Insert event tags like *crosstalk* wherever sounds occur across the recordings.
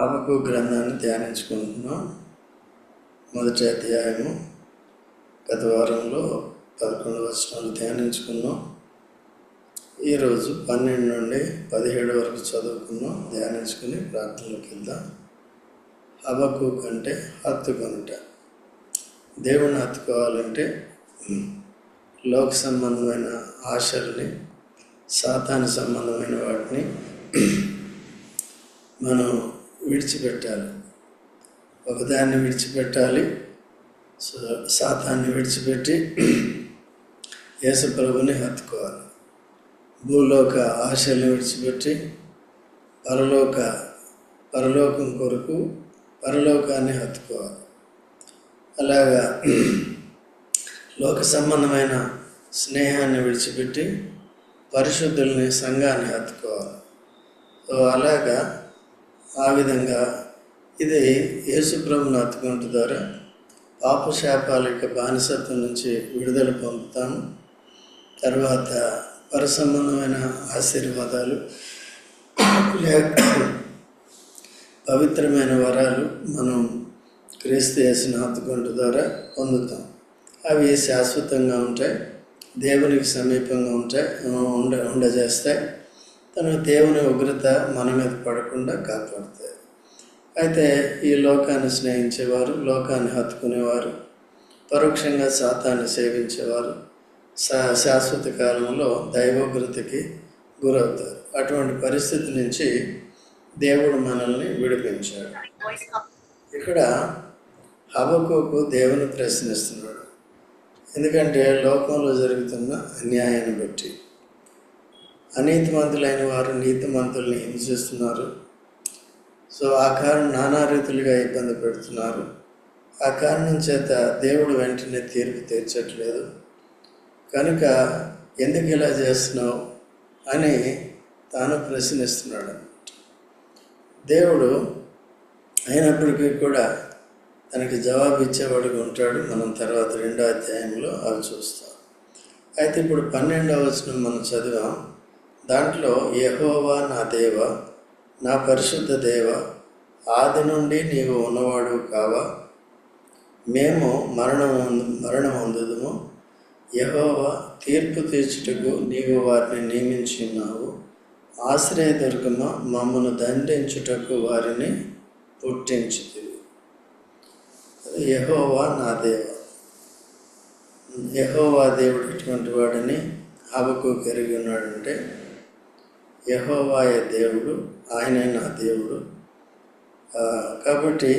అబకు గ్రంథాన్ని ధ్యానించుకుంటున్నాం మొదటి అధ్యాయము గత వారంలో పదకొండు వచనాలు ధ్యానించుకున్నాం. ఈరోజు పన్నెండు నుండి పదిహేడు వరకు చదువుకున్నాం. ధ్యానించుకుని ప్రార్థనలోకి వెళ్దాం. హబకు కంటే హత్తుకొనుట దేవుణ్ణి హత్తుకోవాలంటే లోక సంబంధమైన ఆశల్ని సాతాను సంబంధమైన వాటిని మనం విడిచిపెట్టాలి. ఒకదాన్ని విడిచిపెట్టాలి. శాతాన్ని విడిచిపెట్టి *clears throat* యేసుప్రభుని హత్తుకోవాలి. భూలోక ఆశల్ని విడిచిపెట్టి పరలోక పరలోకం కొరకు పరలోకాన్ని హత్తుకోవాలి. అలాగా *clears throat* లోక సంబంధమైన స్నేహాన్ని విడిచిపెట్టి పరిశుద్ధుల్ని సంఘాన్ని హత్తుకోవాలి. సో అలాగా ఆ విధంగా ఇది యేసుప్రభు హత్తుకుంటు ద్వారా పాపశాపాల యొక్క బానిసత్వం నుంచి విడుదల పొందుతాము. తర్వాత పరసంబంధమైన ఆశీర్వాదాలు లేక పవిత్రమైన వరాలు మనం క్రీస్తు చేసిన హత్తుకుంటు ద్వారా పొందుతాం. అవి శాశ్వతంగా ఉంటాయి దేవునికి సమీపంగా ఉంటాయి ఉండ ఉండజేస్తాయి. తన దేవుని ఉగ్రత మన మీద పడకుండా కాపాడుతాయి అయితే ఈ లోకాన్ని స్నేహించేవారు లోకాన్ని హత్తుకునేవారు పరోక్షంగా శాతాన్ని సేవించేవారు శా శాశ్వత కాలంలో దైవోగ్రతకి గురవుతారు. అటువంటి పరిస్థితి నుంచి దేవుడు మనల్ని విడిపించాడు. ఇక్కడ హబకోకు దేవుని ప్రశ్నిస్తున్నాడు. ఎందుకంటే లోకంలో జరుగుతున్న అన్యాయాన్ని బట్టి అనీతిమంతులైన వారు నీతిమంతుల్ని హింసిస్తున్నారు. సో ఆ కారణం నానా రీతులుగా ఇబ్బంది పెడుతున్నారు. ఆ కారణం చేత దేవుడు వెంటనే తీర్పు తీర్చట్లేదు. కనుక ఎందుకు ఇలా చేస్తున్నావు అని తాను ప్రశ్నిస్తున్నాడు. దేవుడు అయినప్పటికీ కూడా తనకి జవాబు ఇచ్చేవాడుగా ఉంటాడు. మనం తర్వాత రెండో అధ్యాయంలో అవి చూస్తాం అయితే ఇప్పుడు పన్నెండవ వచనం మనం చదివాం. దాంట్లో యహోవా నా దేవ నా పరిశుద్ధ దేవ ఆది నుండి నీవు ఉన్నవాడు కావా? మేము మరణం మరణం అందుదుము. యహోవా తీర్పు తీర్చుటకు నీవు వారిని నియమించున్నావు ఆశ్రయదుర్గమ మమ్మను దండించుటకు వారిని పుట్టించుది యహోవా నా దేవ. యహోవా దేవుడు ఎటువంటి వాడిని హబకు కలిగి ఉన్నాడంటే యహోవాయ దేవుడు ఆయనే నా దేవుడు కాబట్టి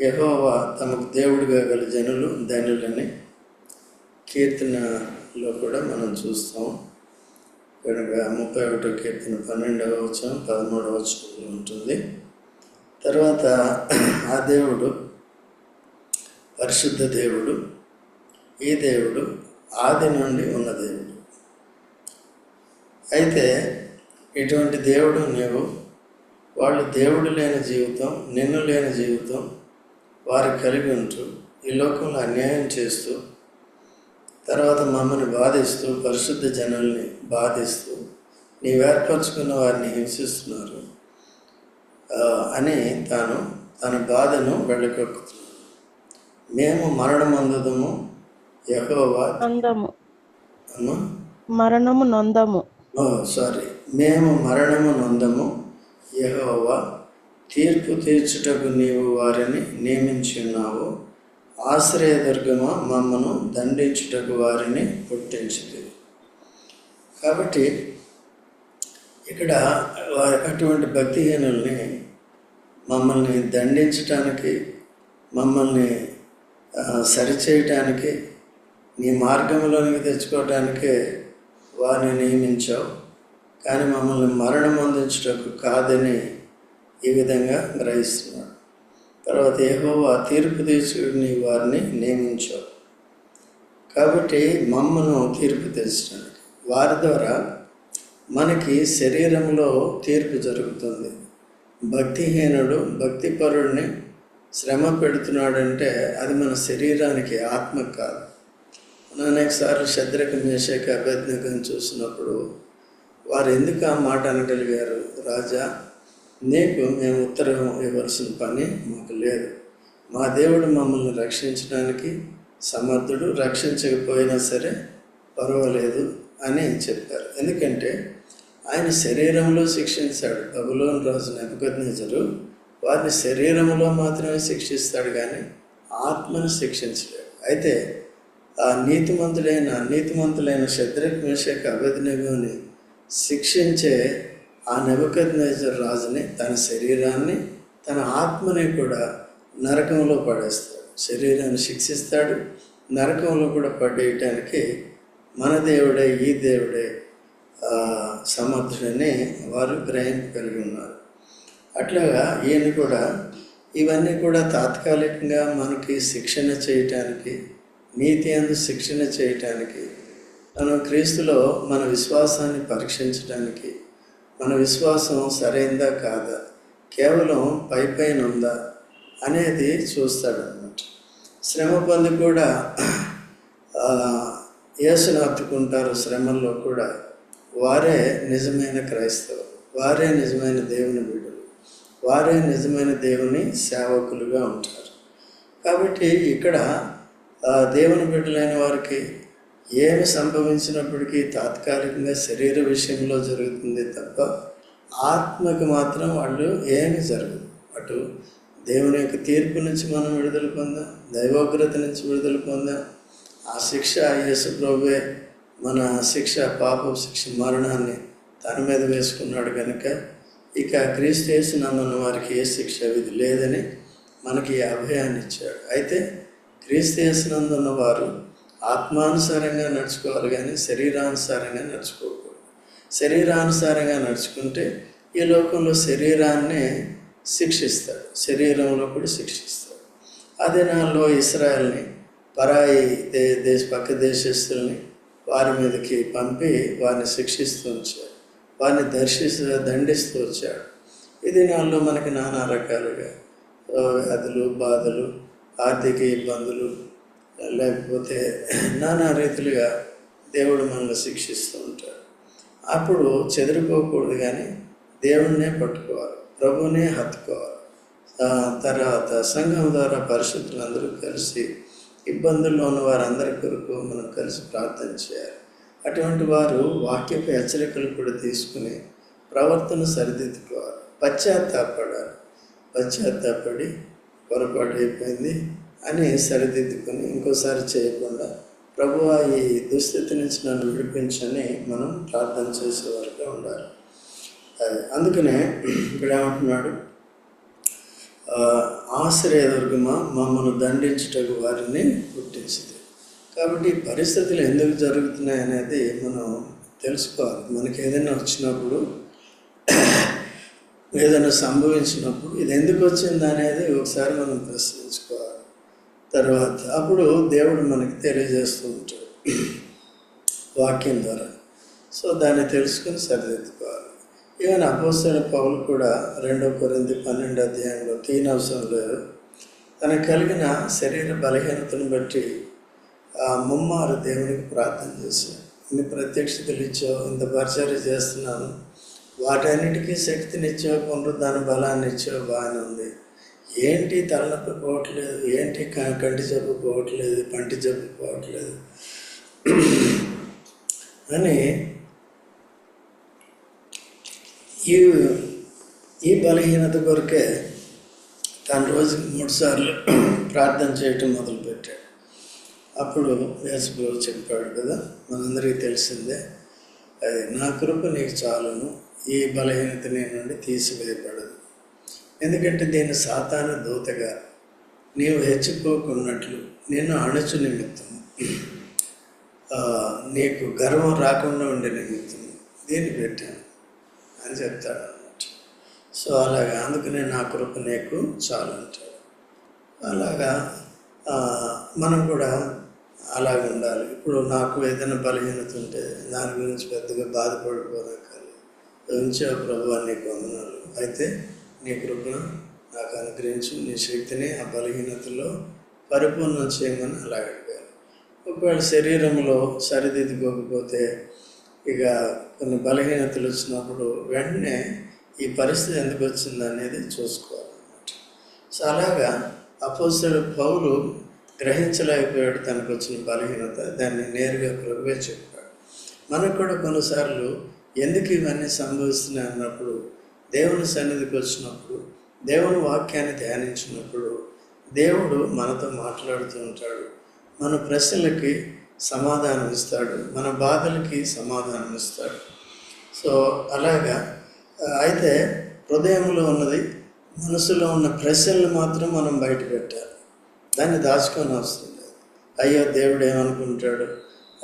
యహోవా తమకు దేవుడిగా గల జనులు ధనులని కీర్తనలో కూడా మనం చూస్తాం. కనుక ముప్పై ఒకటో కీర్తన పన్నెండవ వచనం పదమూడవ వచనంలో ఉంటుంది. తర్వాత ఆ దేవుడు పరిశుద్ధ దేవుడు ఈ దేవుడు ఆది నుండి ఉన్న దేవుడు. అయితే ఇటువంటి దేవుడు నీవు. వాళ్ళు దేవుడు లేని జీవితం నిన్ను లేని జీవితం వారు కలిగి ఉంటూ ఈ లోకంలో అన్యాయం చేస్తూ తర్వాత మమ్మల్ని బాధిస్తూ పరిశుద్ధ జనుల్ని బాధిస్తూ నీవు ఏర్పరచుకున్న వారిని హింసిస్తున్నారు అని తాను తన బాధను వెళ్ళకొక్కుతున్నాడు మేము యెహోవా. నొందము అమ్మా. మరణము నొందము. ఓ సారీ. మేము మరణము నొందము. యెహోవా తీర్పు తీర్చుటకు నీవు వారిని నియమించి ఉన్నావు ఆశ్రయదుర్గమ మమ్మను దండించుటకు వారిని పుట్టించింది కాబట్టి ఇక్కడ వారి అటువంటి భక్తిహీనుల్ని మమ్మల్ని దండించటానికి మమ్మల్ని సరిచేయటానికి నీ మార్గంలోనికి తెచ్చుకోవటానికే వారిని నియమించావు. కానీ మమ్మల్ని మరణం అందించుటకు కాదని ఈ విధంగా గ్రహిస్తున్నాడు. తర్వాత ఏహోవా తీర్పు తీసుకుని వారిని నియమించావు కాబట్టి మమ్మను తీర్పు తీర్చడానికి వారి ద్వారా మనకి శరీరంలో తీర్పు జరుగుతుంది. భక్తిహీనుడు భక్తిపరుడిని శ్రమ పెడుతున్నాడంటే అది మన శరీరానికి ఆత్మ కాదు. అనేకసార్లు శద్రక మేషక అభ్యర్థకం చూసినప్పుడు వారు ఎందుకు ఆ మాట అనగలిగారు రాజా నీకు మేము ఉత్తరం ఇవ్వాల్సిన పని మాకు లేదు. మా దేవుడు మమ్మల్ని రక్షించడానికి సమర్థుడు రక్షించకపోయినా సరే పర్వాలేదు అని చెప్పారు. ఎందుకంటే ఆయన శరీరంలో శిక్షించాడు. బబులోని రాజు నెపకొద్నిజరు వారిని శరీరంలో మాత్రమే శిక్షిస్తాడు కానీ ఆత్మను శిక్షించలేడు అయితే ఆ నీతిమంతుడైన నీతిమంతులైన శత్రుఘ్ మేషక్ అభ్యర్థినగోని శిక్షించే ఆ నెబద్నేజర్ రాజుని తన శరీరాన్ని తన ఆత్మని కూడా నరకంలో పడేస్తాడు. శరీరాన్ని శిక్షిస్తాడు. నరకంలో కూడా పడేయటానికి మన దేవుడే ఈ దేవుడే సమర్థుడని వారు గ్రహింపు కలిగి ఉన్నారు. అట్లాగా ఈయన కూడా ఇవన్నీ కూడా తాత్కాలికంగా మనకి శిక్షణ చేయటానికి నీతి అందు శిక్షణ చేయటానికి మనం క్రీస్తులో మన విశ్వాసాన్ని పరీక్షించడానికి మన విశ్వాసం సరైందా కాదా కేవలం పై పైన ఉందా అనేది చూస్తాడు శ్రమ పొంది కూడా యేసును హత్తుకుంటారు శ్రమల్లో కూడా. వారే నిజమైన క్రైస్తవులు వారే నిజమైన దేవుని బిడ్డలు వారే నిజమైన దేవుని సేవకులుగా ఉంటారు. కాబట్టి ఇక్కడ దేవుని బిడ్డలైన వారికి ఏమి సంభవించినప్పటికీ తాత్కాలికంగా శరీర విషయంలో జరుగుతుంది తప్ప ఆత్మకు మాత్రం వాళ్ళు ఏమి జరగదు. అటు దేవుని యొక్క తీర్పు నుంచి మనం విడుదల పొందాం దైవోగ్రత నుంచి విడుదల పొందాం. ఆ శిక్ష యేసు ప్రభువే మన శిక్ష పాప శిక్ష మరణాన్ని తన మీద వేసుకున్నాడు కనుక ఇక క్రీస్తు యేసునందున్న వారికి ఏ శిక్ష విధి లేదని మనకి ఈ అభయాన్ని ఇచ్చాడు. అయితే క్రీస్తు వేసినందున్న వారు ఆత్మానుసారంగా నడుచుకోవాలి కానీ శరీరానుసారంగా నడుచుకోకూడదు. శరీరానుసారంగా నడుచుకుంటే ఈ లోకంలో శరీరాన్నే శిక్షిస్తాడు. శరీరంలో కూడా శిక్షిస్తాడు. ఆ దినాల్లో ఇస్రాయల్ని పరాయి దే దేశ పక్క దేశస్తుల్ని వారి మీదకి పంపి వారిని శిక్షిస్తూ ఉంచాడు వారిని దర్శిస్తూ దండిస్తూ వచ్చాడు. ఈ దినాల్లో మనకి నానా రకాలుగా వ్యాధులు బాధలు ఆర్థిక ఇబ్బందులు లేకపోతే నానా రీతిలుగా దేవుడు మనల్ని శిక్షిస్తూ ఉంటాడు. అప్పుడు చెదిరిపోకూడదు కానీ దేవుణ్ణే పట్టుకోవాలి ప్రభువునే హత్తుకోవాలి. తర్వాత సంఘం ద్వారా పరిశుద్ధులందరూ కలిసి ఇబ్బందుల్లో ఉన్న వారందరి కొరకు మనం కలిసి ప్రార్థన చేయాలి. అటువంటి వారు వాక్యపు హెచ్చరికలు కూడా తీసుకుని ప్రవర్తన సరిదిద్దుకోవాలి. పశ్చాత్తాపడాలి. పశ్చాత్తాపడి పొరపాటు అయిపోయింది. అని సరిదిద్దుకొని ఇంకోసారి చేయకుండా ప్రభు ఈ దుస్థితి నుంచి నన్ను విడిపించని మనం ప్రార్థన చేసే ఉండాలి. అది అందుకనే ఇక్కడ ఏమంటున్నాడు? ఆ, ఆశ్రయదుర్గమా మమ్మల్ని దండించుటకు వారిని పుట్టించింది. కాబట్టి పరిస్థితులు ఎందుకు జరుగుతున్నాయి అనేది మనం తెలుసుకోవాలి. మనకి ఏదైనా వచ్చినప్పుడు ఏదైనా సంభవించినప్పుడు ఇది ఎందుకు వచ్చింది అనేది ఒకసారి మనం ప్రశ్నించుకోవాలి. తర్వాత అప్పుడు దేవుడు మనకి తెలియజేస్తూ ఉంటాడు. వాక్యం ద్వారా. సో దాన్ని తెలుసుకుని సరిదిద్దుకోవాలి. ఈవెన్ అపోసైన పౌలు కూడా రెండో కొరింది పన్నెండు అధ్యాయంలో తీనవసరం లేదు తనకు కలిగిన శరీర బలహీనతను బట్టి ఆ ముమ్మారు దేవునికి ప్రార్థన చేశాను ఇన్ని ప్రత్యక్షతలు ఇచ్చావు ఇంత పరిచర్య చేస్తున్నాను వాటన్నిటికీ శక్తినిచ్చావు పునరుద్ధాన బలాన్ని ఇచ్చావు బాగానే ఉంది. ఏంటి తలనొప్పి పోవట్లేదు ఏంటి క- కంటి జబ్బు పోవట్లేదు పంటి జబ్బు పోవట్లేదు? అని ఈ ఈ బలహీనత కొరకే తను రోజుకి మూడుసార్లు ప్రార్థన చేయటం మొదలుపెట్టాడు. అప్పుడు యేసుప్రభు చెప్పాడు కదా మనందరికీ తెలిసిందే అది నా కృప నీకు చాలును ఈ బలహీనత నీ నుండి తీసివేయబడదు. ఎందుకంటే దీన్ని సాతాన దూతగా నీవు హెచ్చిపోకున్నట్లు నేను అణుచు నిమిత్తం. నీకు గర్వం రాకుండా ఉండే నిమిత్తం దీన్ని పెట్టాను అని చెప్తాడు అన్నమాట. సో అలాగా అందుకనే నా కృప నీకు చాలు అంటాడు. అలాగా మనం కూడా అలాగే ఉండాలి. ఇప్పుడు నాకు ఏదైనా బలహీనత ఉంటే దాని గురించి పెద్దగా బాధపడిపోనక్కర్లేదు. ఉంచే ప్రభు నీకు వందనాలు. అయితే నీ కృపను నాకు అనుగ్రహించు. నీ శక్తిని ఆ బలహీనతలో పరిపూర్ణం చేయమని అలా అడిగారు ఒకవేళ శరీరంలో సరిదిద్దుకోకపోతే ఇక కొన్ని బలహీనతలు వచ్చినప్పుడు వెంటనే ఈ పరిస్థితి ఎందుకు వచ్చింది అనేది చూసుకోవాలన్నమాట. సో అలాగా అపోస్తుడు పౌలు గ్రహించలేకపోయాడు తనకు వచ్చిన బలహీనత. దాన్ని నేరుగా ప్రభువే చెప్పాడు. మనకు కూడా కొన్నిసార్లు ఎందుకు ఇవన్నీ సంభవిస్తున్నాయి అన్నప్పుడు దేవుని సన్నిధికి వచ్చినప్పుడు దేవుని వాక్యాన్ని ధ్యానించినప్పుడు దేవుడు మనతో మాట్లాడుతూ ఉంటాడు. మన ప్రశ్నలకి సమాధానం ఇస్తాడు. మన బాధలకి సమాధానం ఇస్తాడు. సో అలాగా అయితే హృదయంలో ఉన్నది మనసులో ఉన్న ప్రశ్నలు మాత్రం మనం బయట పెట్టాలి. దాన్ని దాచుకొని అవసరం లేదు. అయ్యో దేవుడు ఏమనుకుంటాడు?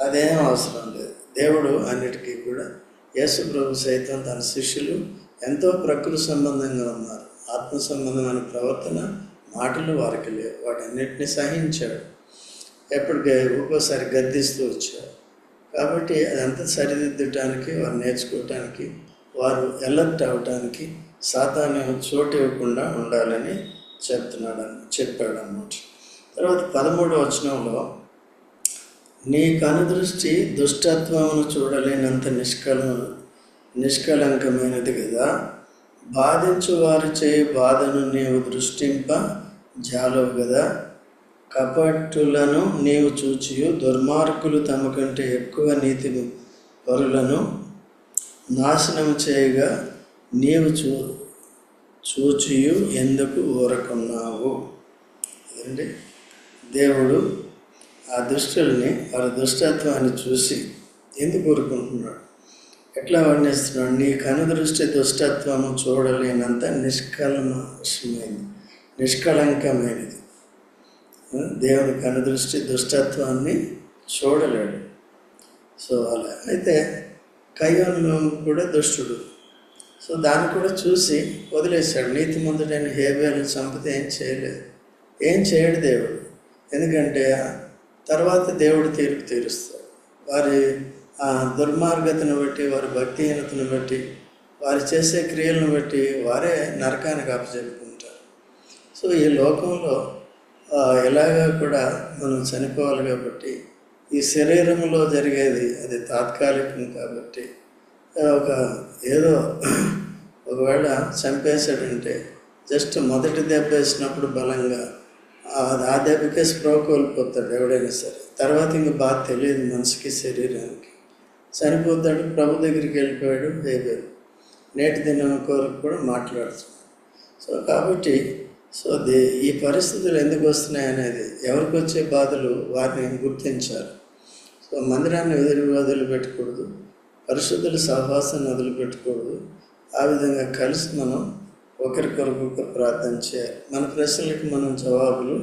అదేం అవసరం లేదు. దేవుడు అన్నిటికీ కూడా యేసు ప్రభు సైతం తన శిష్యులు ఎంతో ప్రకృతి సంబంధంగా ఉన్నారు. ఆత్మ సంబంధమైన ప్రవర్తన మాటలు వారికి లేవు. వాటన్నిటిని సహించాడు. ఎప్పటికే ఒక్కోసారి గద్దిస్తూ వచ్చాడు కాబట్టి అదంతా సరిదిద్దటానికి వారు నేర్చుకోవటానికి వారు ఎలర్ట్ అవటానికి సాతాను చోటు ఇవ్వకుండా ఉండాలని చెప్తున్నాడు చెప్పాడు అన్నమాట తర్వాత పదమూడవ వచనంలో నీ కనుదృష్టి దుష్టత్వమును చూడలేనంత నిష్కల నిష్కలంకమైనది కదా. బాధించు వారు చేయి బాధను నీవు దృష్టింప జాలవు కదా. కపట్టులను నీవు చూచియు దుర్మార్గులు తమ కంటే ఎక్కువ నీతి పరులను నాశనం చేయగా నీవు చూ చూచియు ఎందుకు ఊరకున్నావు? అదండి దేవుడు ఆ దుష్టుల్ని వారి దుష్టత్వాన్ని చూసి ఎందుకు ఊరుకుంటున్నాడు? ఎట్లా వర్ణిస్తున్నాడు నీ కనుదృష్టి దుష్టత్వము చూడలేనంత నిష్కల్మషమైనది నిష్కళంకమైనది. దేవుని కనుదృష్టి దుష్టత్వాన్ని చూడలేడు. సో అలా. అయితే కయ్యోను కూడా దుష్టుడు. సో దాన్ని కూడా చూసి వదిలేశాడు. నీతి ముందుడైన హేబేలు చంపితే ఏం చేయలేదు ఏం చేయడు దేవుడు. ఎందుకంటే తర్వాత దేవుడు తీర్పు తీరుస్తాడు. వారి దుర్మార్గతను బట్టి వారి భక్తిహీనతను బట్టి వారు చేసే క్రియలను బట్టి వారే నరకానికి అప్పచెప్పుకుంటారు సో ఈ లోకంలో ఆ, ఎలాగా కూడా మనం చనిపోవాలి కాబట్టి ఈ శరీరంలో జరిగేది అది తాత్కాలికం కాబట్టి ఒక ఏదో ఒకవేళ చంపేశాడంటే జస్ట్ మొదటి దెబ్బ వేసినప్పుడు బలంగా ఆ ఆ దెబ్బకే స్ప్రో కోల్పోతాడు ఎవడైనా సరే. తర్వాత ఇంక బాధ తెలియదు మనసుకి శరీరానికి. చనిపోతాడు ప్రభు దగ్గరికి వెళ్ళిపోయాడు హేబేలు నేటి దినం కొరకు కూడా మాట్లాడుతున్నాడు. సో కాబట్టి సో దే ఈ పరిస్థితులు ఎందుకు వస్తున్నాయి అనేది ఎవరికి వచ్చే బాధలు వారిని గుర్తించాలి. సో మందిరాన్ని వదిలి వదిలిపెట్టకూడదు పరిశుద్ధుల సహవాసాన్ని వదిలిపెట్టకూడదు. ఆ విధంగా కలిసి మనం ఒకరికొరకు ఒకరు ప్రార్థన చేయాలి. మన ప్రశ్నలకు మనం జవాబులు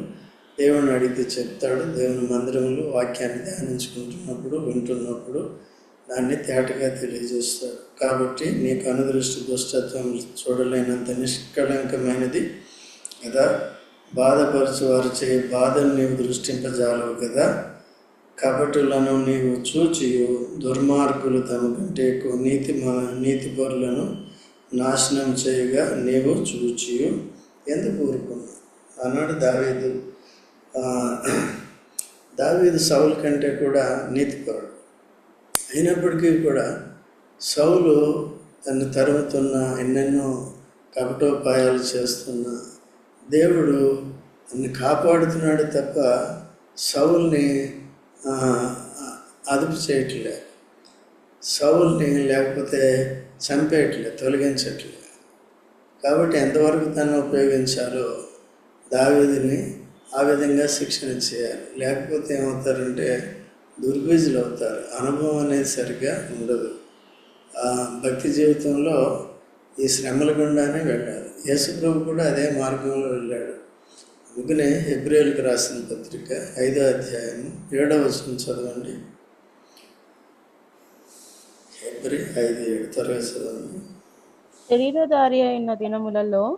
దేవుని అడిగితే చెప్తాడు. దేవుని మందిరంలో వాక్యాన్ని ధ్యానించుకుంటున్నప్పుడు వింటున్నప్పుడు దాన్ని తేటగా తెలియజేస్తాడు కాబట్టి నీకు అనుదృష్టి దుష్టత్వం చూడలేనంత నిష్కళంకమైనది. కదా? బాధపరచు వారు చేయి బాధను నీవు దృష్టింపజాలవు కదా? కపటులను నీవు చూచియు. దుర్మార్గులు తమ కంటే ఎక్కువ నీతి నీతి పరులను నాశనం చేయగా నీవు చూచియు. ఎందుకు ఊరుకున్నావు? అన్నాడు దావీదు. దావేది దావీదు కంటే కూడా నీతిపరుడు. అయినప్పటికీ కూడా సౌలు తను తరుముతున్న ఎన్నెన్నో కపటోపాయాలు చేస్తున్న దేవుడు తన్ని కాపాడుతున్నాడు తప్ప సౌల్ని అదుపు చేయట్లే. సౌల్ని లేకపోతే చంపేయట్లే తొలగించట్లే. కాబట్టి ఎంతవరకు తను ఉపయోగించాలో దావేదిని ఆ విధంగా శిక్షణ చేయాలి. లేకపోతే ఏమవుతారంటే దుర్బీజులు అవుతారు. అనుభవం అనేది సరిగ్గా ఉండదు. ఆ భక్తి జీవితంలో ఈ శ్రమల గుండానే వెళ్ళాలి. యేసుప్రభు కూడా అదే మార్గంలో వెళ్ళాడు. అందుకనే హెబ్రిల్కి రాసిన పత్రిక ఐదో అధ్యాయం ఏడవ వచనం చదవండి. హెబ్రి ఐదు ఏడు త్వరగా చదవండి. శరీరధారి అయిన దినములలో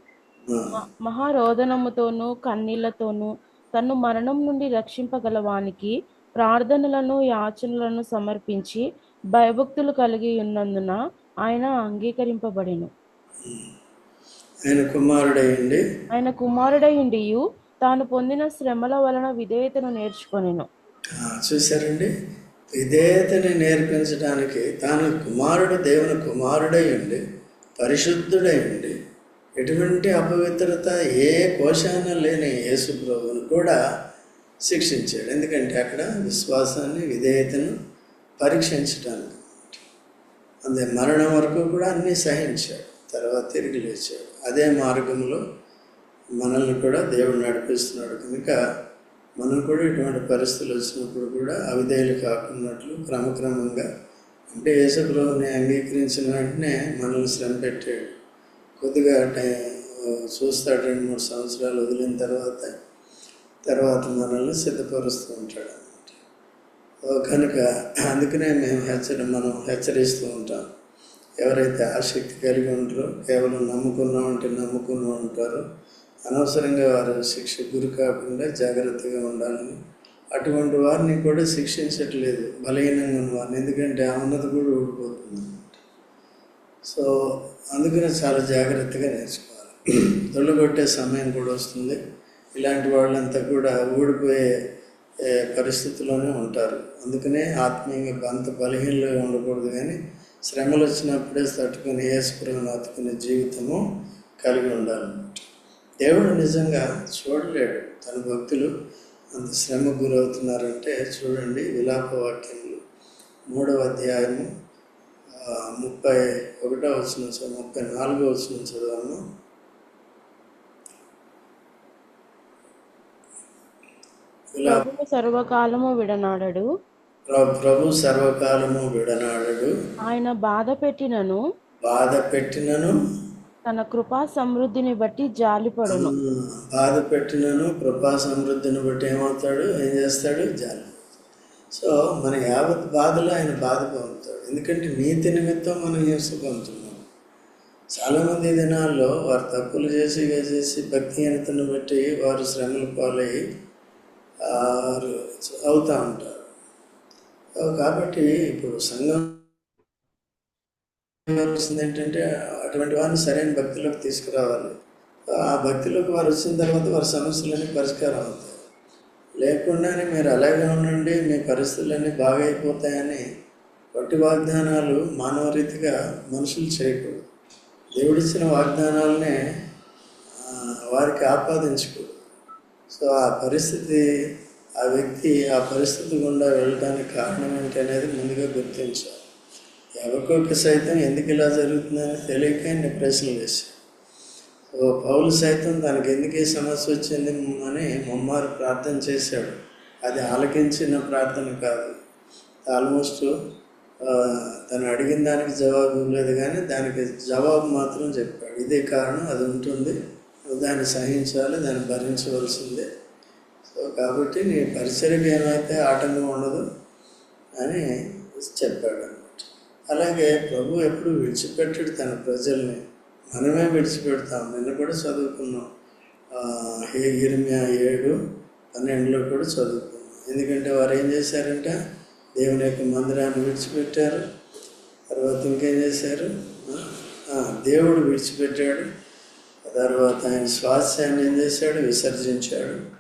మహారోదనముతోనూ కన్నీళ్ళతోనూ తన్ను మరణం నుండి రక్షింపగలవానికి ప్రార్థనలను యాచనలను సమర్పించి భయభక్తులు కలిగి ఉన్నందున ఆయన అంగీకరింపబడెను. ఆయన కుమారుడయ్యండి ఆయన కుమారుడయుండియు తాను పొందిన శ్రమల వలన విధేయతను నేర్చుకొనెను. ఆ, చూశారండి? విధేయతని నేర్పించడానికి తాను కుమారుడు దేవుని కుమారుడై ఉండి పరిశుద్ధుడై ఉండి ఎటువంటి అపవిత్రత ఏ కోశాన లేని యేసు ప్రభువును కూడా శిక్షించాడు. ఎందుకంటే అక్కడ విశ్వాసాన్ని విధేయతను పరీక్షించడానికి అదే మరణం వరకు కూడా అన్నీ సహించాడు. తర్వాత తిరిగి లేచాడు. అదే మార్గంలో మనల్ని కూడా దేవుడు నడిపిస్తున్నాడు. కనుక మనం కూడా ఇటువంటి పరిస్థితులు వచ్చినప్పుడు కూడా అవిధేయులు కాకున్నట్లు క్రమక్రమంగా అంటే యేసుప్రభుని అంగీకరించిన వెంటనే మనల్ని శ్రమ పెట్టాడు. కొద్దిగా టై చూస్తాడు రెండు మూడు సంవత్సరాలు వదిలిన తర్వాత తర్వాత మనల్ని సిద్ధపరుస్తూ ఉంటాడు అనమాట కనుక అందుకనే మేము హెచ్చరి మనం హెచ్చరిస్తూ ఉంటాం. ఎవరైతే ఆసక్తి కలిగి ఉంటారో కేవలం నమ్ముకున్నా ఉంటే నమ్ముకున్నా ఉంటారో. అనవసరంగా వారు శిక్ష గురి కాకుండా జాగ్రత్తగా ఉండాలని. అటువంటి వారిని కూడా శిక్షించట్లేదు బలహీనంగా ఉన్న వారిని ఎందుకంటే ఆ ఉన్నది కూడా ఊడిపోతుంది సో అందుకనే చాలా జాగ్రత్తగా నేర్చుకోవాలి. *clears throat* దొల్లగొట్టే సమయం కూడా వస్తుంది. ఇలాంటి వాళ్ళంతా కూడా ఊడిపోయే ఏ, పరిస్థితిలోనే ఉంటారు. అందుకనే ఆత్మీయంగా అంత బలహీనలుగా ఉండకూడదు కానీ శ్రమలు వచ్చినప్పుడే తట్టుకుని ఏసుకుని అతుకునే జీవితము కలిగి ఉండాలన్నమాట. దేవుడు నిజంగా చూడలేడు. తన భక్తులు అంత శ్రమ గురవుతున్నారంటే చూడండి విలాప వాక్యములు మూడవ అధ్యాయము ముప్పై ఒకటో వచ్చిన చదువు ముప్పై నాలుగో వచ్చిన చదువు ప్రభువు సర్వకాలము విడనాడడు. ప్ర- ప్రభు సర్వకాలము విడనాడడు. ఆయన బాధ పెట్టినను. బాధ పెట్టినను. తన కృపా సమృద్ధిని బట్టి జాలిపడును. బాధ పెట్టినను కృపా సమృద్ధిని బట్టి ఏమవుతాడు? ఏం చేస్తాడు? జాలి. సో మన యావత్ బాధలో ఆయన బాధ పొందుతాడు. ఎందుకంటే నీతి నిమిత్తం మనం హింస పొందుతున్నాం. చాలామంది దినాల్లో వారు తప్పులు చేసి చేసి భక్తిహీనతను బట్టి వారు శ్రమలు పాలయ్యి అవుతూ ఉంటారు. కాబట్టి ఇప్పుడు సంఘం వస్తుంది ఏంటంటే అటువంటి వారిని సరైన భక్తిలోకి తీసుకురావాలి. ఆ భక్తిలోకి వారు వచ్చిన తర్వాత వారి సమస్యలన్నీ పరిష్కారం అవుతాయి. లేకుండానే మీరు అలాగే ఉండండి మీ పరిస్థితులన్నీ బాగైపోతాయని పట్టి వట్టి వాగ్దానాలు మానవ రీతిగా మనుషులు చేయకూడదు. దేవుడిచ్చిన వాగ్దానాలనే వారికి ఆపాదించుకో సో ఆ పరిస్థితి ఆ వ్యక్తి ఆ పరిస్థితి గుండా వెళ్ళడానికి కారణం ఏంటి అనేది ముందుగా గుర్తించాలి. ఎవరికొక సైతం ఎందుకు ఇలా జరుగుతుందని తెలియక నేను ప్రశ్నలు వేశాను ఓ పౌలు సైతం తనకి ఎందుకు ఈ సమస్య వచ్చింది అని ముమ్మారు ప్రార్థన చేశాడు. అది ఆలకించిన ప్రార్థన కాదు. ఆల్మోస్ట్ తను అడిగిన దానికి జవాబు లేదు కానీ దానికి జవాబు మాత్రం చెప్పాడు. ఇదే కారణం అది ఉంటుంది. దాన్ని సహించాలి దాన్ని భరించవలసిందే. సో కాబట్టి నీ పరిసరికి ఏమైతే ఆటంకం ఉండదు అని చెప్పాడు అనమాట అలాగే ప్రభు ఎప్పుడు విడిచిపెట్టాడు తన ప్రజల్ని. మనమే విడిచిపెడతాం. నిన్న కూడా చదువుకున్నాం. ఏ హే- ఏడు పన్నెండులో కూడా చదువుకున్నాం. ఎందుకంటే వారు ఏం చేశారంటే? దేవుని యొక్క మందిరాన్ని విడిచిపెట్టారు. తర్వాత ఇంకేం చేశారు? దేవుడు విడిచిపెట్టాడు. తర్వాత ఆయన స్వాస్థ్యాన్ని ఏం చేశాడు? విసర్జించాడు.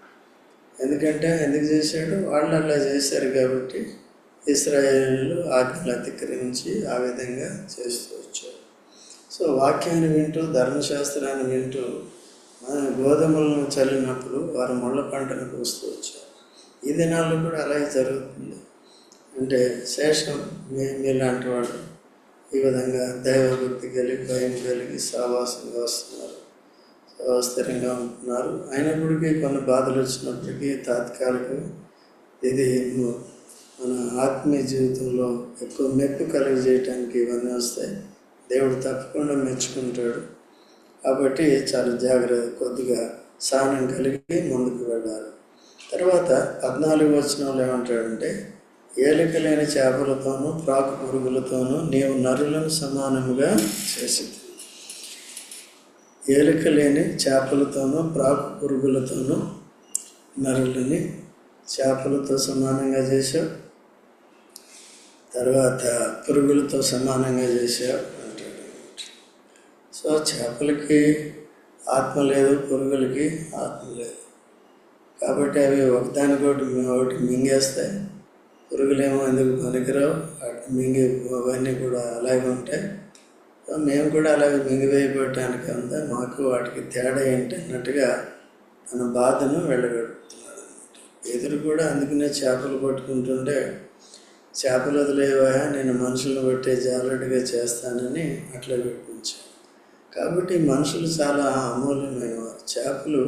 ఎందుకంటే ఎందుకు చేశాడు? వాళ్ళు అలా చేశారు కాబట్టి ఇస్రాయేలు ఆజ్ఞలు అతిక్రమించి ఆ విధంగా చేస్తూ వచ్చారు. సో వాక్యాన్ని వింటూ ధర్మశాస్త్రాన్ని వింటూ మనం గోధుమలను చల్లినప్పుడు వారు ముళ్ళ పంటను కోస్తూ వచ్చారు. ఈ దినాల్లో కూడా అలాగే జరుగుతుంది. అంటే శేషం మీ మీలాంటి వాళ్ళు ఈ విధంగా దైవభక్తి కలిగి భయం కలిగి సావాసంగా వస్తున్నారు. స్థిరంగా ఉంటున్నారు అయినప్పటికీ కొన్ని బాధలు వచ్చినప్పటికీ తాత్కాలికంగా ఇది మన ఆత్మీయ జీవితంలో ఎక్కువ మెప్పు కలిగజేయటానికి ఇవన్నీ వస్తాయి. దేవుడు తప్పకుండా మెచ్చుకుంటాడు. కాబట్టి చాలా జాగ్రత్త కొద్దిగా సహనం కలిగి ముందుకు వెళ్ళాలి. తర్వాత పద్నాలుగు వచనంలో ఏమంటాడంటే ఏలిక లేని చేపలతోనూ ప్రాకు పురుగులతోనూ నీవు నరులను సమానముగా చేసింది ఏలిక లేని చేపలతోనూ ప్రాకు పురుగులతోనూ నరులని చేపలతో సమానంగా చేశావు. తర్వాత పురుగులతో సమానంగా చేశావు అంటాడు. సో చేపలకి ఆత్మ లేదు పురుగులకి ఆత్మ లేదు. కాబట్టి అవి ఒకదానికొకటి ఒకటి మింగేస్తాయి. పురుగులేమో ఎందుకు పనికిరావు? వాటిని మింగి అవన్నీ కూడా అలాగే ఉంటాయి. మేము కూడా అలాగే మింగివేయబడటానికి ఉందా మాకు వాటికి తేడా ఏంటి అన్నట్టుగా తన బాధను వెళ్ళగడుగుతున్నాడు అనమాట ఎదురు కూడా అందుకనే చేపలు పట్టుకుంటుంటే చేపలు వదిలేవా నేను మనుషులను బట్టే జాగ్రత్తగా చేస్తానని అట్లా వినిపించాను కాబట్టి మనుషులు చాలా అమూల్యమైనవారు. చేపలు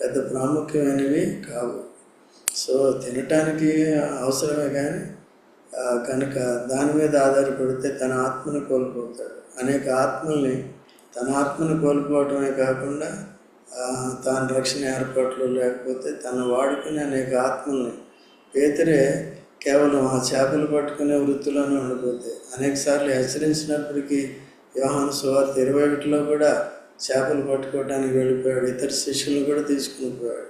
పెద్ద ప్రాముఖ్యమైనవి కావు. సో తినటానికి అవసరమే కానీ కనుక దాని మీద ఆధారపడితే తన ఆత్మను కోల్పోతాడు. అనేక ఆత్మల్ని తన ఆత్మను కోల్పోవటమే కాకుండా తాను రక్షణ ఏర్పాట్లు లేకపోతే తను వాడుకునే అనేక ఆత్మల్ని పేతరే కేవలం ఆ చేపలు పట్టుకునే వృత్తిలోనే ఉండిపోతే. అనేకసార్లు హెచ్చరించినప్పటికీ వ్యవహాన సువార్త ఇరవై ఒకటిలో కూడా చేపలు పట్టుకోవడానికి వెళ్ళిపోయాడు ఇతర శిష్యులు కూడా తీసుకుని పోయాడు.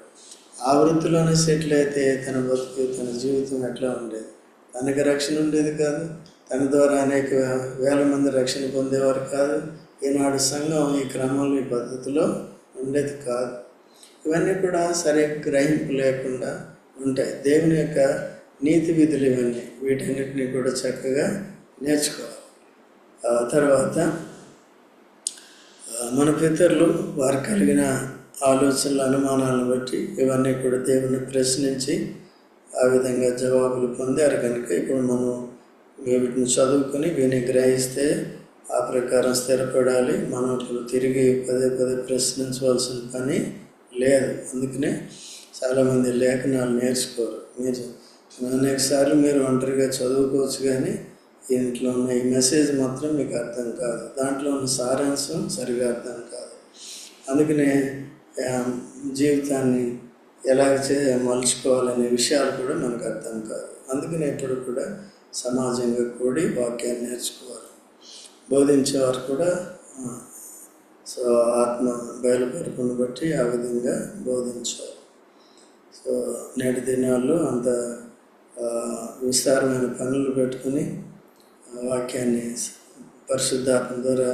ఆ వృత్తిలోనే సెటిల్ అయితే తన బతుకు తన జీవితం ఎట్లా ఉండేది? తనకి రక్షణ ఉండేది కాదు తన ద్వారా అనేక వేల మంది రక్షణ పొందేవారు కాదు. ఈనాడు సంఘం ఈ క్రమంలో ఈ పద్ధతిలో ఉండేది కాదు. ఇవన్నీ కూడా సరే గ్రహింపు లేకుండా ఉంటాయి. దేవుని యొక్క నీతి విధులు ఇవన్నీ వీటన్నిటిని కూడా చక్కగా నేర్చుకోవాలి. ఆ తర్వాత మన పితరులు వారు కలిగిన ఆలోచనలు అనుమానాలను బట్టి ఇవన్నీ కూడా దేవుని ప్రశ్నించి ఆ విధంగా జవాబులు పొందారు. కనుక ఇప్పుడు మనం వీటిని చదువుకొని వీటిని గ్రహిస్తే ఆ ప్రకారం స్థిరపడాలి. మనం తిరిగి పదే పదే ప్రశ్నించవలసిన పని లేదు. అందుకనే చాలామంది లేఖనాలు నేర్చుకోరు. మీరు అనేక సార్లు మీరు ఒంటరిగా చదువుకోవచ్చు కానీ దీంట్లో ఉన్న ఈ మెసేజ్ మాత్రం మీకు అర్థం కాదు. దాంట్లో ఉన్న సారాంశం సరిగా అర్థం కాదు. అందుకనే జీవితాన్ని ఎలా చే మలుచుకోవాలనే విషయాలు కూడా మనకు అర్థం కాదు. అందుకనే ఇప్పుడు కూడా సమాజంగా కూడి వాక్యాన్ని నేర్చుకోవాలి. బోధించేవారు కూడా సో ఆత్మ బయలుపరుపుని బట్టి ఆ విధంగా బోధించాలి. సో నేటి దినాల్లో అంత విస్తారమైన పనులు పెట్టుకుని వాక్యాన్ని పరిశుద్ధాత్మ ద్వారా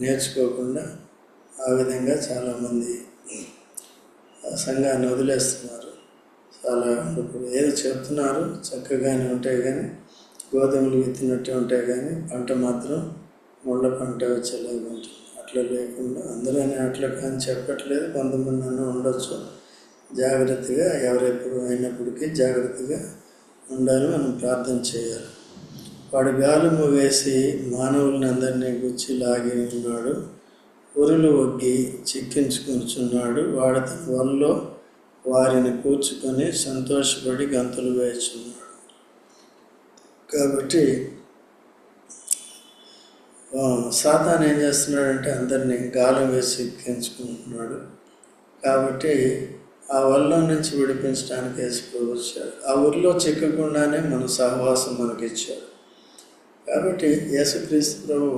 నేర్చుకోకుండా ఆ విధంగా చాలామంది సంఘాన్ని వదిలేస్తున్నారు. అలా ఇప్పుడు ఏదో చెప్తున్నారు చక్కగానే ఉంటాయి కానీ గోధుమలు విత్తినట్టే ఉంటాయి కానీ పంట మాత్రం ముళ్ళ పంట వచ్చేలాగా ఉంటుంది. అట్లా లేకుండా అందరూ అట్లా కానీ చెప్పట్లేదు. కొంతమంది అన్న ఉండొచ్చు. జాగ్రత్తగా ఎవరెప్పుడు అయినప్పటికీ జాగ్రత్తగా ఉండాలి మనం ప్రార్థన చేయాలి. వాడు గాలుము వేసి మానవుల్ని అందరినీ గుచ్చి లాగి ఉన్నాడు. ఉరులు ఒగ్గి చిక్కించుకుంటున్నాడు వాడు తన వల్ల వారిని కూర్చుకొని సంతోషపడి గంతులు వేస్తున్నాడు కాబట్టి సాతాన్ ఏం చేస్తున్నాడంటే అందరినీ గాలం వేసి ఎక్కించుకుంటున్నాడు. కాబట్టి ఆ వల్ల నుంచి విడిపించడానికి యేసుప్రభు వచ్చాడు. ఆ ఊరిలో చిక్కకుండానే మన సహవాసం మనకిచ్చాడు. కాబట్టి యేసుక్రీస్తు ప్రభు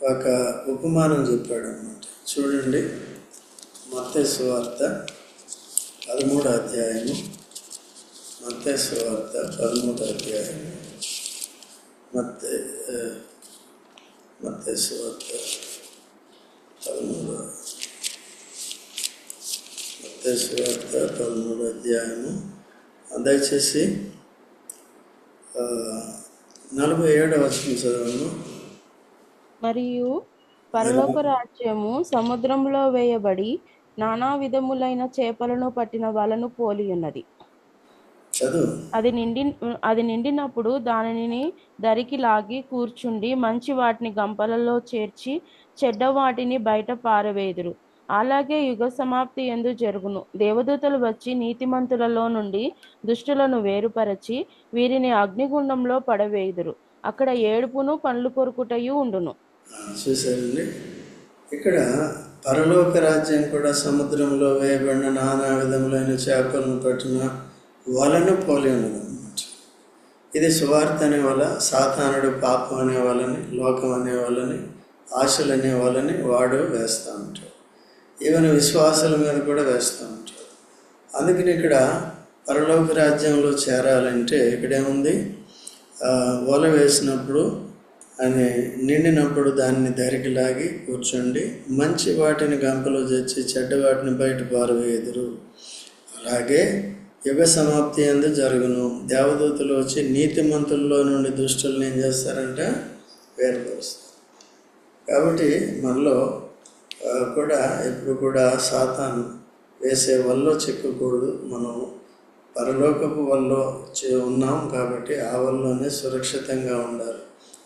ఒక ఉపమానం చెప్పాడు అనమాట చూడండి మత్స్య వార్త. పదమూడు అధ్యాయము మత్తయి పదమూడు అధ్యాయము. మత్తయి ఆ, పదమూడు. సువార్త పదమూడు అధ్యాయము. దయచేసి నలభై ఏడవ వచ్చిన చదవము. మరియు పరలోక రాజ్యము సముద్రంలో వేయబడి నానా విధములైన చేపలను పట్టిన వలను పోలి ఉన్నది. అది నిండి అది నిండినప్పుడు దానిని దరికి లాగి కూర్చుండి మంచి వాటిని గంపలలో చేర్చి చెడ్డ వాటిని బయట పారవేదురు. అలాగే యుగ సమాప్తి ఎందు జరుగును. దేవదూతలు వచ్చి నీతిమంతులలో నుండి దుష్టులను వేరుపరచి వీరిని అగ్నిగుండంలో పడవేయుదురు. అక్కడ ఏడుపును పండ్లు కొరుకుటయు ఉండును. ఆ, చూశారండి. ఇక్కడ పరలోక రాజ్యం కూడా సముద్రంలో వేయబడిన నానా విధములైన చేపలను పట్టిన వలను పోలి ఉన్నదన్నమాట. ఇది సువార్త అనే వల్ల సాతానుడు పాపం అనే వాళ్ళని లోకం అనే వాళ్ళని ఆశలు అనే వాళ్ళని వాడు వేస్తూ ఉంటాడు. ఈవెన్ విశ్వాసాల మీద కూడా వేస్తూ ఉంటాడు. అందుకని ఇక్కడ పరలోక రాజ్యంలో చేరాలంటే ఇక్కడేముంది వల వేసినప్పుడు అని నిండినప్పుడు దాన్ని దరికి లాగి కూర్చోండి. మంచి వాటిని గంపలో తెచ్చి చెడ్డ వాటిని బయట పారవేయదురు అలాగే యుగ సమాప్తి అందు జరుగును. దేవదూతలు వచ్చి నీతిమంతుల్లో నుండి దుష్టుల్ని ఏం చేస్తారంటే వేరుపరుస్తారు. కాబట్టి మనలో కూడా ఎప్పుడు కూడా సాతాను వేసే వల్లో చిక్కకూడదు. మనం పరలోకపు వల్ల చే- ఉన్నాం కాబట్టి ఆ వల్లనే సురక్షితంగా ఉండాలి.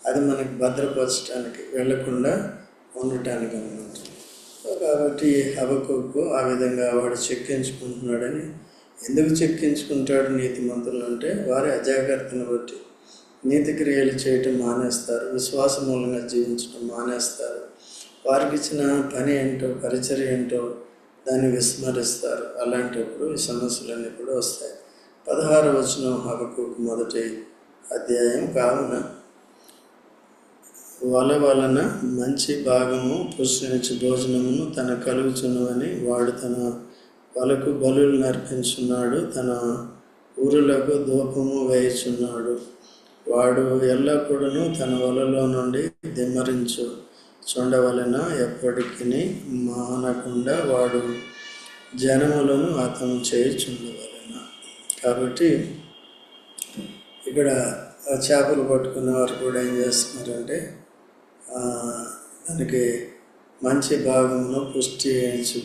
అది మనకి భద్రపరచడానికి వెళ్ళకుండా ఉండటానికి అనమాట కాబట్టి హబకొక్కు ఆ విధంగా వాడు చెక్కించుకుంటున్నాడని ఎందుకు చెక్కించుకుంటాడు నీతిమంతులు అంటే వారి అజాగ్రత్తను బట్టి. నీతి క్రియలు చేయటం మానేస్తారు విశ్వాస మూలంగా జీవించడం మానేస్తారు. వారికి ఇచ్చిన పని ఏంటో పరిచర్య ఏంటో దాన్ని విస్మరిస్తారు. అలాంటప్పుడు ఈ సమస్యలన్నీ కూడా వస్తాయి. పదహారు వచనం హబకు మొదటి అధ్యాయం కావున వల వలన మంచి భాగము పుష్పించి భోజనమును తన కలుగుచున్నవని వాడు తన వలకు బలు నర్పించున్నాడు తన ఊరులకు ధూపము వేయుచున్నాడు. వాడు ఎల్లప్పుడూ తన వలలో నుండి దిమ్మరించు. చూడవలన ఎప్పటికీ మానకుండా వాడు జనములను అతను చేయుచుండవలన కాబట్టి ఇక్కడ చేపలు పట్టుకున్న వారు కూడా ఏం చేస్తున్నారంటే దానికి మంచి భాగమును పుష్టి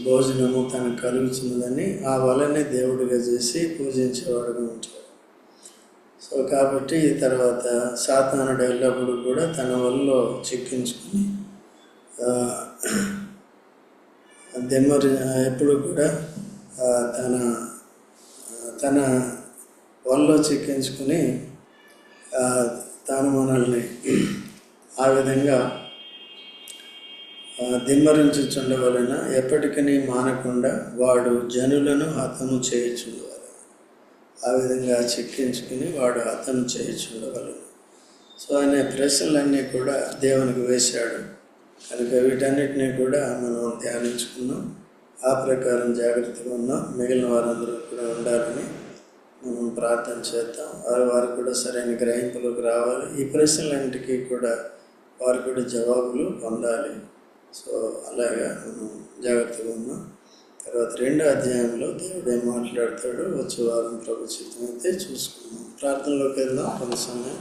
భోజనము తనకు కలుగుతున్నదని ఆ వలని దేవుడిగా చేసి పూజించేవాడుగా ఉంటాడు సో కాబట్టి తర్వాత సాతానుడు ఎల్లప్పుడు కూడా తన వల్ల చిక్కించుకుని దెమ్మరి ఎప్పుడు కూడా తన తన వల్లో చిక్కించుకుని తాను మనల్ని ఆ విధంగా దిమ్మరించుచుండవలన ఎప్పటికీ మానకుండా వాడు జనులను హతము చేయుచుండవలెను ఆ విధంగా చిక్కించుకుని వాడు హతము చేయుచుండవలెను సో అనే ప్రశ్నలన్నీ కూడా దేవునికి వేశాడు. కనుక వీటన్నిటినీ కూడా మనం ధ్యానించుకున్నాం. ఆ ప్రకారం జాగ్రత్తగా ఉన్నాం. మిగిలిన వారందరూ కూడా ఉండాలని మనం ప్రార్థన చేద్దాం. వారు వారు కూడా సరైన గ్రహింపులోకి రావాలి. ఈ ప్రశ్నలన్నిటికీ కూడా వారు కూడా జవాబులు పొందాలి. సో అలాగా మనం జాగ్రత్తగా ఉన్నాం. తర్వాత రెండో అధ్యాయంలో దేవుడు ఏం మాట్లాడతాడో వచ్చే వారం ప్రభుత్వం అయితే చూసుకుందాం. ప్రార్థనలోకి వెళ్దాం కొంత సమయం